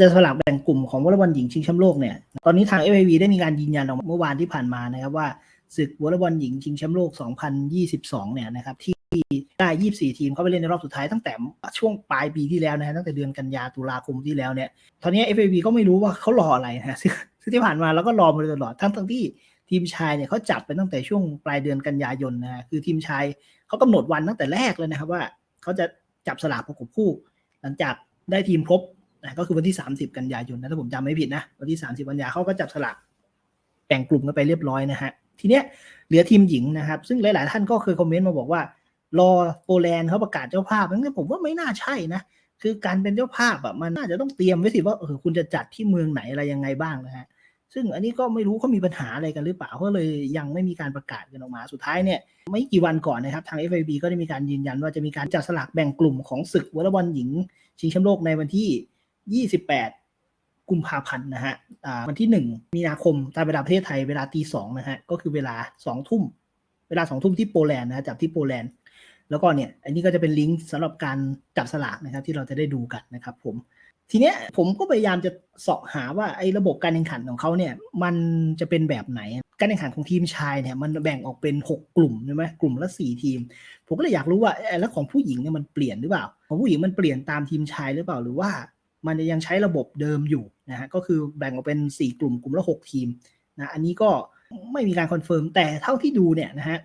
จะสลักแบ่งกลุ่มของวอลเลย์บอลหญิงชิงแชมป์โลกเนี่ย ตอนนี้ทาง FIV ได้มีการยืนยันออกมาเมื่อวานที่ผ่านมานะครับว่าศึกวอลเลย์บอลหญิงชิงแชมป์โลก 2022 เนี่ยนะครับที่ได้ 24 ทีมเข้าไปเล่นในรอบสุดท้ายตั้งแต่ช่วงปลายปีที่แล้วนะฮะตั้งแต่เดือนกันยาตุลาคมที่แล้วเนี่ย ตอนนี้ FIV ก็ไม่รู้ว่าเขารออะไรนะฮะซึ่งที่ผ่านมาเราก็รอมาโดยตลอดทั้งทั้งที่ทีมชายเนี่ยเขาจับไปตั้งแต่ช่วงปลายเดือนกันยายนนะคือทีมชายเขากำหนดวันตั้งแต่แรกเลยนะครับว่าเขาจะจับสลากประกบคู่ หลังจากได้ทีมครบ นะก็คือวันที่ 30 กันยายนนะถ้าผมจำไม่ผิดนะวันที่ 30 กันยาเขาก็จับสลากแบ่งกลุ่มกันไปเรียบร้อยนะฮะทีเนี้ยเหลือทีมหญิงนะครับ ซึ่งหลาย ๆ ท่านก็เคยคอมเมนต์มาบอกว่า รอโปแลนด์เขาประกาศเจ้าภาพนั้นผมว่าไม่น่าใช่นะคือการเป็นเจ้าภาพอะมันน่าจะต้องเตรียมไว้สิว่าเออคุณจะจัดที่เมืองไหนอะไรยังไงบ้างนะฮะซึ่งอันนี้ก็ไม่รู้เขามีปัญหาอะไรกันหรือเปล่าก็เลยยังไม่มีการประกาศกันออกมาสุดท้ายเนี่ยไม่กี่วันก่อนนะครับทาง FIB ก็ได้มีการยืนยันว่าจะมีการจัดสลากแบ่งกลุ่มของศึกวอลเลย์บอลหญิงชิงแชมป์โลกในวันที่ 28 กุมภาพันธ์นะฮะอ่าวันที่ 1 มีนาคมตามเวลาประเทศไทยเวลาตีสองนะฮะก็คือเวลา2ทุ่มเวลา2ทุ่มที่โปแลนด์นะฮะจับที่โปแลนด์แล้วก็เนี่ยอันนี้ก็จะเป็นลิงก์สำหรับการจับสลากนะครับที่เราจะได้ดูกันนะครับผมทีเนี้ยผมก็พยายามจะเสาะหาว่าไอ้ระบบการแข่งขันของเขาเนี่ยมันจะเป็นแบบไหน การแข่งขันของทีมชายเนี่ยมันแบ่งออกเป็น 6 กลุ่มใช่ไหมกลุ่มละ4ทีม ผมก็เลยอยากรู้ว่าเอ้แล้วของผู้หญิงเนี่ยมันเปลี่ยนหรือเปล่า ของผู้หญิงมันเปลี่ยนตามทีมชายหรือเปล่าหรือว่า มันจะยังใช้ระบบเดิมอยู่นะฮะก็คือแบ่งออกเป็น 4 กลุ่มกลุ่มละ 6 ทีมนะอันนี้ก็ไม่มีการคอนเฟิร์มแต่เท่าที่ดูเนี่ยนะฮะ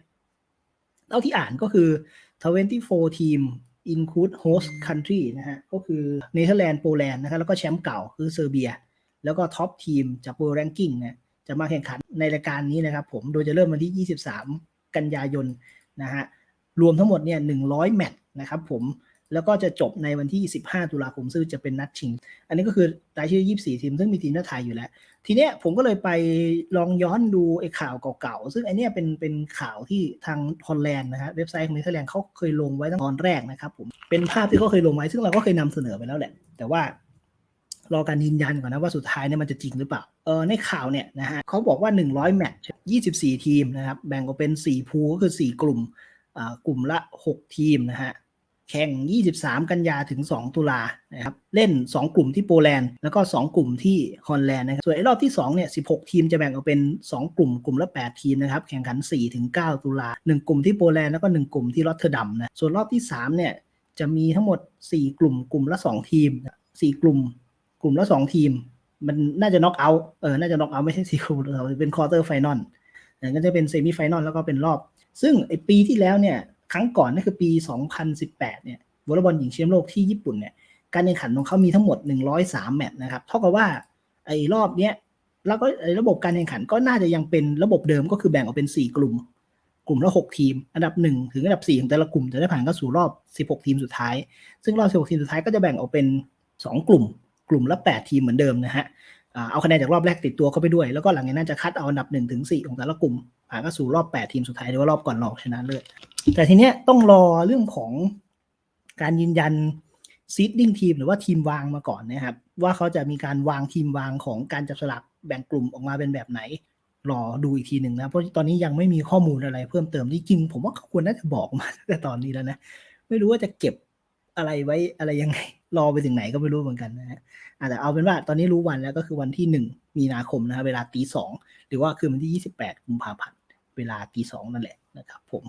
เท่าที่อ่านก็คือ 24 ทีม include host country นะฮะก็คือเนเธอร์แลนด์โปแลนด์นะครับแล้วก็แชมป์เก่าคือเซอร์เบีย แล้วก็ท็อปทีมจาก World Ranking นะจะมาแข่งขันในรายการนี้นะครับผมโดยจะเริ่มวันที่ 23 กันยายนนะฮะรวมทั้งหมดเนี่ย 100 แมตช์นะครับผม แล้วก็จะจบในวันที่ 15 ตุลาคมซึ่งจะเป็นนัดชิง อันนี้ก็คือรายชื่อ 24 ทีม ซึ่งมีทีมชาติไทยอยู่แล้ว ทีเนี้ยผมก็เลยไปลองย้อนดูไอ้ข่าวเก่าๆ ซึ่งไอันเนี้ยเป็นเป็นข่าวที่ทางฮอลแลนด์นะฮะเว็บไซต์ของเนเธอร์แลนด์เขาเคยลงไว้ตั้งตอนแรกนะครับผมเป็นภาพที่เขาเคยลงไว้ซึ่งเราก็เคยนำเสนอไปแล้วแหละ แต่ว่ารอการยืนยันก่อนนะว่าสุดท้ายเนี่ยมันจะจริงหรือเปล่า เออในข่าวเนี่ยนะฮะเขาบอกว่า 100 แมตช์ 24 ทีมนะครับ แบ่งออกเป็น 4 พูก็คือ 4 กลุ่ม อ่ากลุ่มละ 6 ทีมนะฮะ แข่ง 23 กันยาถึง 2 ตุลานะครับ เล่น 2 กลุ่มที่โปแลนด์ แล้วก็ 2 กลุ่มที่ฮอลแลนด์นะครับ ส่วนไอ้รอบที่ 2 เนี่ย 16 ทีมจะแบ่งออกเป็น 2 กลุ่ม กลุ่มละ 8 ทีมนะครับ แข่งขัน 4 ถึง 9 ตุลา 1 กลุ่มที่โปแลนด์ แล้วก็ 1 กลุ่มที่รอตเทอร์ดัมนะ ส่วนรอบที่ 3 เนี่ย จะมีทั้งหมด 4 กลุ่ม กลุ่มละ 2 ทีม 4 กลุ่ม กลุ่มละ 2 ทีม มันน่าจะน็อกเอาท์ เออ น่าจะน็อกเอาท์ไม่ใช่4กลุ่มเป็นควอเตอร์ไฟนอลก็จะเป็นเซมิไฟนอลแล้วก็เป็นรอบ ซึ่งไอปีที่แล้วเนี่ย ครั้งก่อนนั่นคือปี 2018 เนี่ยวอลเลย์บอลหญิงแชมป์โลกที่ญี่ปุ่นเนี่ยการแข่งขันของเขามีทั้งหมด 103 แมตช์นะครับเท่ากับว่าไอ้รอบเนี้ยแล้วก็ไอ้ระบบการแข่งขันก็น่าจะยังเป็นระบบเดิมก็คือแบ่งออกเป็น 4 กลุ่ม กลุ่มละ6ทีม อันดับ 1 ถึงอันดับ 4 ของแต่ละกลุ่มจะได้ผ่านเข้าสู่รอบ 16 ทีมสุดท้าย ซึ่งรอบ 16 ทีมสุดท้ายก็จะแบ่งออกเป็น 2 กลุ่ม กลุ่มละ 8 ทีมเหมือนเดิมนะฮะเอาคะแนนจากรอบแรกติดตัวเข้าไปด้วย แล้วก็หลังจากนั้นจะคัดเอาอันดับ1ถึง4ของแต่ละกลุ่มผ่านเข้าสู่รอบ 8 ทีมสุดท้ายหรือว่ารอบก่อนรองชนะเลิศ แต่ทีเนี้ยต้องรอเรื่องของการยืนยันซีดดิ้งทีมหรือว่าทีมวางมาก่อนนะครับ ว่าเขาจะมีการวางทีมวางของการจับสลากแบ่งกลุ่มออกมาเป็นแบบไหน รอดูอีกทีหนึ่งนะ เพราะตอนนี้ยังไม่มีข้อมูลอะไรเพิ่มเติมจริงผมว่าเขาควรน่าจะบอกมาตั้งแต่ตอนนี้แล้วนะ ไม่รู้ว่าจะเก็บอะไรไว้อะไรยังไง รอไปถึงไหนก็ไม่รู้เหมือนกันนะฮะแต่เอาเป็นว่าตอนนี้รู้วันแล้วก็คือวันที่หนึ่งมีนาคมนะครับเวลาตีสองหรือว่าคือวันที่ยี่สิบแปดกุมภาพันธ์เวลาตีสองนั่นแหละนะครับผม